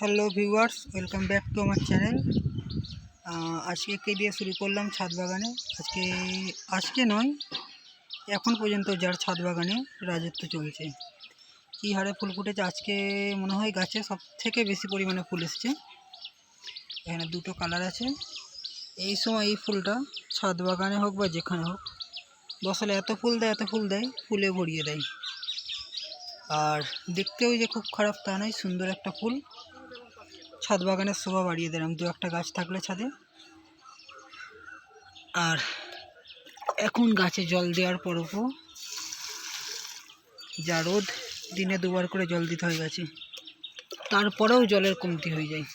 Hello viewers, welcome back to আমার channel. আজকে কে দিয়ে শুরু করলাম? ছাদ বাগানে। আজকে আজকে নয়, এখন পর্যন্ত যার ছাদ বাগানে রাজত্ব চলছে। কী হারে ফুল ফুটেছে? আজকে মনে হয় গাছে সব থেকে বেশি পরিমাণে ফুল এসছে। এখানে দুটো কালার আছে। এই সময় এই ফুলটা ছাদ বাগানে হোক বা যেখানে হোক, বসালে এত ফুল দেয়, এত ফুল দেয়, ফুলে ভরিয়ে দেয়। আর দেখতেও যে খুব খারাপ তা নয়, সুন্দর একটা ফুল। ছাদ বাগানের শোভা বাড়িয়ে দিলাম। দু একটা গাছ থাকলে ছাদে। আর এখন গাছে জল দেওয়ার পরও যা রোদ, দিনে দুবার করে জল দিতে হয় গাছে। তারপরেও জলের কমতি হয়ে যায়।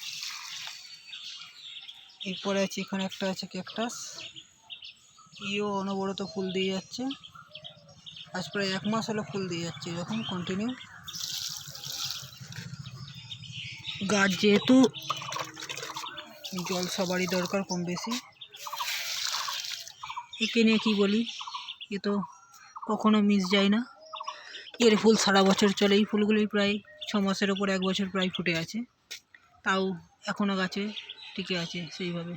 এরপরে আছে, এখানে একটা আছে ক্যাকটাস। ইও অনবরত ফুল দিয়ে যাচ্ছে। আজ প্রায় এক মাস হলো ফুল দিয়ে যাচ্ছে, এরকম কন্টিনিউ গাছ যেহেতু জল সবারই দরকার কম বেশি। একে নিয়ে কী বলি? এ তো কখনো মিস যায় না। এর ফুল সারা বছর চলে। এই ফুলগুলি প্রায় ছ মাসের ওপর এক বছর প্রায় ফুটে আছে। তাও এখনও গাছে টিকে আছে সেইভাবে।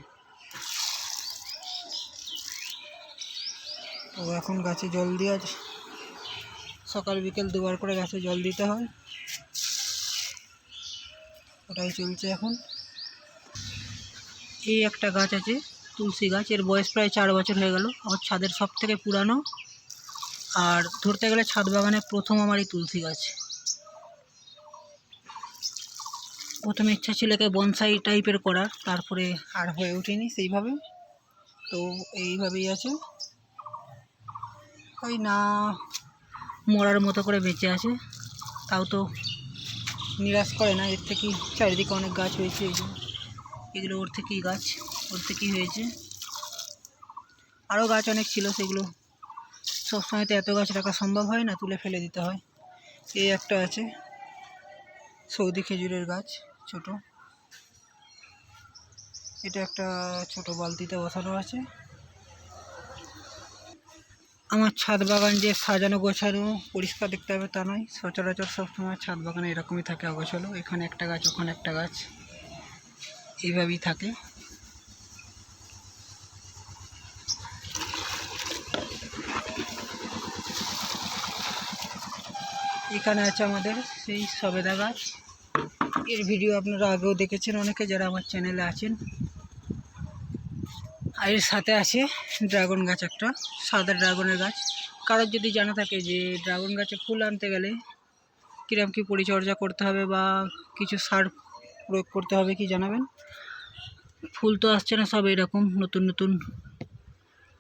তো এখন গাছে জল দেওয়া সকাল বিকেল দুবার করে গাছে জল দিতে হয়। ওটাই চলছে এখন। এই একটা গাছ আছে, তুলসী গাছ। এর বয়স প্রায় চার বছর হয়ে গেল। আমার ছাদের সব থেকে পুরানো। আর ধরতে গেলে ছাদ বাগানে প্রথম আমার এই তুলসী গাছ। প্রথমে ইচ্ছা ছিল একে বনসাই টাইপের করার তারপরে আর হয়ে ওঠেনি সেইভাবে। তো এইভাবেই আছে। ওই না, মরার মতো করে বেঁচে আছে। তাও তো নিরাশ করে না, এর থেকেই চারিদিকে অনেক গাছ হয়েছে এই যে। এগুলো ওর থেকেই গাছ, ওর থেকেই হয়েছে। আরও গাছ অনেক ছিল সেগুলো। সবসময় তো এত গাছ রাখা সম্ভব হয় না, তুলে ফেলে দিতে হয়। এই একটা আছে, সৌদি খেজুরের গাছ, ছোট। এটা একটা ছোট বালতিতে বসানো আছে। আমার ছাদ বাগান যে সাজানো গোছানো পরিষ্কার দেখতে হবে তা নয়। সচরাচর সবসময় ছাদ বাগানে এরকমই থাকে অগোছালো। এখানে একটা গাছ, ওখানে একটা গাছ। এইভাবেই থাকে। এখানে আছে আমাদের সেই সবেদা গাছ। এর ভিডিও আপনারা আগেও দেখেছেন অনেকে যারা আমার চ্যানেলে আছেন। আর এর সাথে আছে ড্রাগন গাছ একটা, সাদা ড্রাগনের গাছ। কারোর যদি জানা থাকে যে ড্রাগন গাছে ফুল আনতে গেলে কীরকম কী পরিচর্যা করতে হবে বা কিছু সার প্রয়োগ করতে হবে কি জানাবেন? ফুল তো আসছে না, সব এরকম নতুন নতুন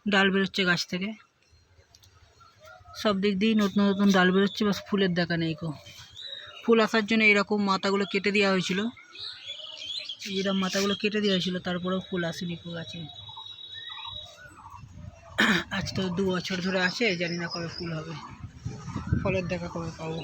ডাল বেরোচ্ছে গাছ থেকে। সব দিক দিয়েই নতুন নতুন ডাল বেরোচ্ছে, বাস ফুলের দেখা নেই কো ফুল আসার জন্য এরকম মাথাগুলো কেটে দেওয়া হয়েছিল। এরকম মাথাগুলো কেটে দেওয়া হয়েছিল, তারপরেও ফুল আসেনি কো গাছে। আজ তো দু বছর ধরে আছে, জানি না কবে ফুল হবে। ফলের দেখা কবে পাবো।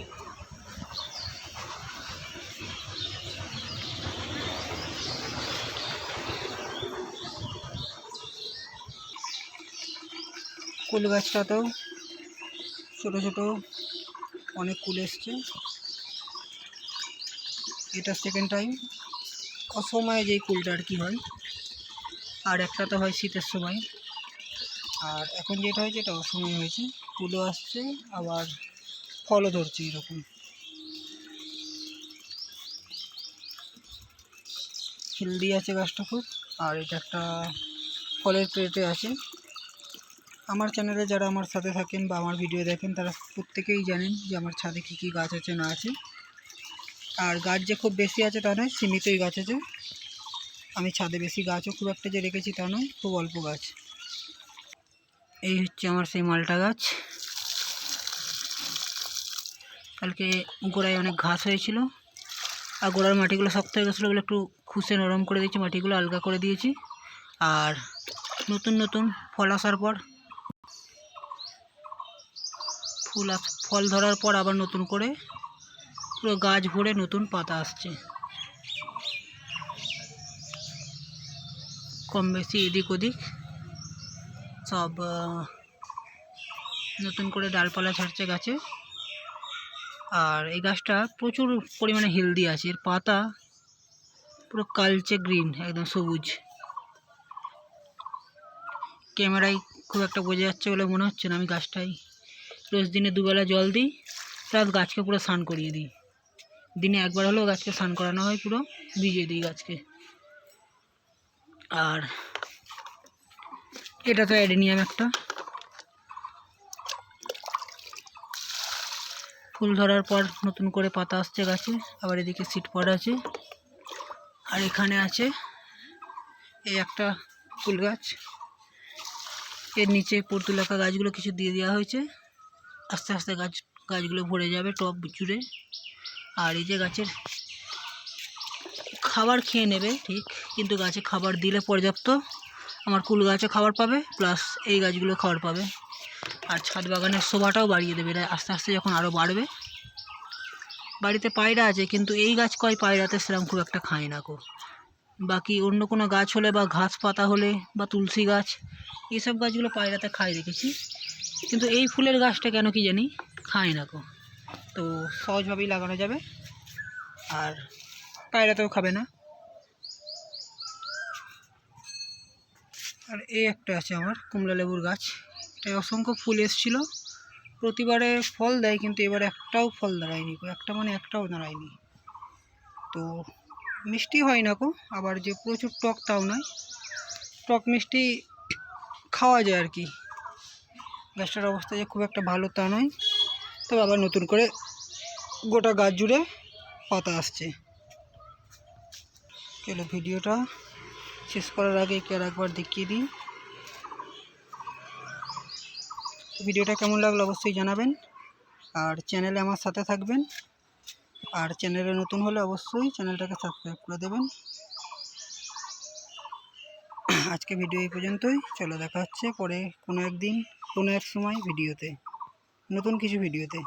কুল গাছটাতেও ছোটো ছোটো, অনেক কুল এসছে। এটা সেকেন্ড টাইম অসময়ে যেই কুলটা আর কি হয়, আর একটা তো হয় শীতের সময়। আর এখন যেটা হয়েছে, এটা অসময় হয়েছে। ফুলও আসছে, আবার ফলও ধরছে এরকম। হেলদি আছে গাছটা খুব, আর এটা একটা ফলের প্লেটে আছে। আমার চ্যানেলে যারা আমার সাথে থাকেন বা আমার ভিডিও দেখেন, তারা প্রত্যেকেই জানেন যে আমার ছাদে কী কী গাছ আছে, না আছে। আর গাছ যে খুব বেশি আছে তা নয়, সীমিতই গাছ আছে। আমি ছাদে বেশি গাছও খুব একটা যে রেখেছি তা নয়, খুব অল্প গাছ। এই হচ্ছে আমার সেই মালটা গাছ। কালকে গোড়ায় অনেক ঘাস হয়েছিল। আর গোড়ার মাটিগুলো শক্ত হয়ে গেছিল বলে একটু খুশে নরম করে দিয়েছি, মাটিগুলো আলগা করে দিয়েছি। আর নতুন নতুন ফল আসার পর, ফুল আস, ফল ধরার পর আবার নতুন করে পুরো গাছ ভরে নতুন পাতা আসছে। কম বেশি এদিক ওদিক সব নতুন করে ডালপালা ছাড়ছে গাছে। আর এই গাছটা প্রচুর পরিমাণে হেলদি আছে। এর পাতা পুরো কালচে গ্রিন একদম সবুজ। ক্যামেরায় খুব একটা বোঝা যাচ্ছে বলে মনে হচ্ছে না আমি গাছটাই। রোজ দিনে দুবেলা জল দিই প্লাস গাছকে পুরো স্নান করিয়ে দিই। দিনে একবার হলেও গাছকে স্নান করানো হয় পুরো, ভিজিয়ে দিই গাছকে। আর এটা তো অ্যাডেনিয়াম একটা। ফুল ধরার পর নতুন করে পাতা আসছে গাছে, আবার এদিকে সিট পড় আছে। আর এখানে আছে এই একটা ফুল গাছ। এর নিচে পর্তুলাকা গাছগুলো কিছু দিয়ে দেওয়া হয়েছে। আস্তে আস্তে গাছ, গাছগুলো ভরে যাবে টব জুড়ে। আর এই যে গাছের খাবার খেয়ে নেবে, ঠিক। কিন্তু গাছে খাবার দিলে পর্যাপ্ত। আমার কুল গাছও খাবার পাবে প্লাস এই গাছগুলো খাবার পাবে। আর ছাদ বাগানের শোভাটাও বাড়িয়ে দেবে। এরা আস্তে আস্তে যখন আরও বাড়বে, বাড়িতে পায়রা আছে, কিন্তু এই গাছ কয় পায়রাতে সেরকম খুব একটা খায় না কো বাকি অন্য কোনো গাছ হলে বা ঘাস পাতা হলে বা তুলসী গাছ এইসব গাছগুলো পায়রাতে খায় দেখেছি। কিন্তু এই ফুলের গাছটা কেন কি জানি খায় না কো তো সহজভাবেই লাগানো যাবে। আর পায়রাতেও খাবে না। আর এই একটা আছে আমার কুমলা লেবুর গাছ। এটা অসংখ্য ফুল এসেছিল। প্রতিবারে ফল দেয়, কিন্তু এবার একটাও ফল দাঁড়ায়নি, একটা মানে একটাও দাঁড়ায়নি। তো মিষ্টি হয় না কো আবার যে প্রচুর টক তাও নয়। টক মিষ্টি খাওয়া যায় আর কি। গাছটার অবস্থা যে খুব একটা ভালো তা নয়। তবে আবার নতুন করে গোটা গাছ জুড়ে পাতা আসছে। চলো ভিডিওটা শেষ করার আগে একে আর একবার দেখিয়ে দিই। ভিডিওটা কেমন লাগল অবশ্যই জানাবেন। আর চ্যানেলে আমার সাথে থাকবেন। আর চ্যানেলে নতুন হলে অবশ্যই চ্যানেলটাকে সাবস্ক্রাইব করে দেবেন। আজকে ভিডিও এই পর্যন্তই। চলো দেখা হচ্ছে পরে কোনো একদিন, কোনো এক সময় ভিডিওতে, নতুন কিছু ভিডিওতে।